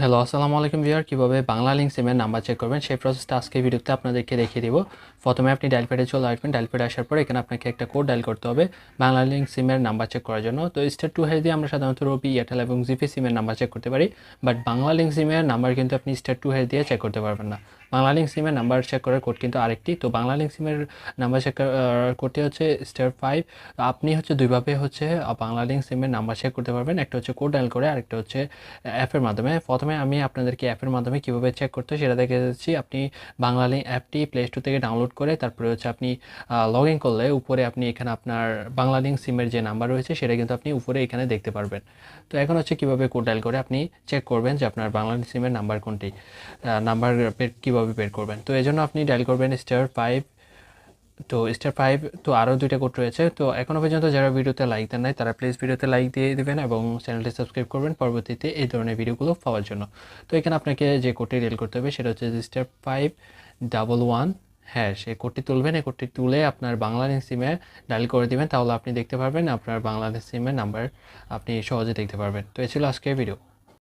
Hello আসসালামু আলাইকুম viewer কীভাবে বাংলা লিঙ্ক সিমের নাম্বার চেক করবেন, সেই প্রসেসটা আজকে ভিডিওতে আপনাদেরকে দেখিয়ে দিব। প্রথমে আপনি ডায়াল প্যাডে চলে আসবেন। ডায়াল প্যাডে আসার পর এখানে আপনাকে একটা কোড ডায়াল করতে হবে বাংলা লিঙ্ক সিমের নাম্বার চেক করার জন্য। তো স্টার টু হেজ দিয়ে আমরা সাধারণত রবি এয়ারটেল এবং জিপি সিমের নাম্বার চেক করতে পারি। বাট বাংলা লিঙ্ক সিমের নাম্বার কিন্তু আপনি স্টার টু হেজ দিয়ে চেক করতে পারবেন না। বাংলা লিঙ্ক সিমের নাম্বার চেক করার কোড কিন্তু আরেকটি। তো বাংলা লিঙ্ক সিমের নাম্বার চেক করার কোডটি হচ্ছে স্টার ফাইভ আপনি হচ্ছে দুইভাবে হচ্ছে বাংলা লিঙ্ক সিমের নাম্বার চেক করতে পারবেন। একটা হচ্ছে কোড ডায়াল করে, আরেকটা হচ্ছে অ্যাপের মাধ্যমে। প্রথমে আমি আপনাদেরকে অ্যাপের মাধ্যমে কীভাবে চেক করতে সেটা দেখে যাচ্ছি। আপনি বাংলা লিঙ্ক অ্যাপটি প্লে স্টোর থেকে ডাউনলোড করে, তারপরে হচ্ছে আপনি লগ ইন করলে উপরে আপনি এখানে আপনার বাংলা লিঙ্ক সিমের যে নাম্বার রয়েছে, সেটা কিন্তু আপনি উপরে এখানে দেখতে পারবেন। তো এখন হচ্ছে কীভাবে কোড ডায়াল করে আপনি চেক করবেন যে আপনার বাংলা লিঙ্ক সিমের নাম্বার কোনটি। নাম্বার কীভাবে বের করবেন? তো এই জন্য আপনি ডায়াল করবেন স্টার ফাইভ তো স্টার ফাইভ তো আরও দুইটা কোড রয়েছে। তো এখনও পর্যন্ত যারা ভিডিওতে লাইক দেন নাই, তারা প্লিজ ভিডিওতে লাইক দিয়ে দেবেন এবং চ্যানেলটি সাবস্ক্রাইব করবেন পরবর্তীতে এই ধরনের ভিডিওগুলো পাওয়ার জন্য। তো এখানে আপনাকে যে কোডটি রিল করতে হবে, সেটা হচ্ছে স্টার ফাইভ ডাবল ওয়ান হ্যাঁ সেই কোডটি তুলবেন। এই কোডটি তুলে আপনার বাংলাদেশ সিমে ডায়াল করে দিবেন। তাহলে আপনি দেখতে পারবেন আপনার বাংলাদেশ সিমের নাম্বার আপনি সহজে দেখতে পারবেন। তো এ ছিল আজকের ভিডিও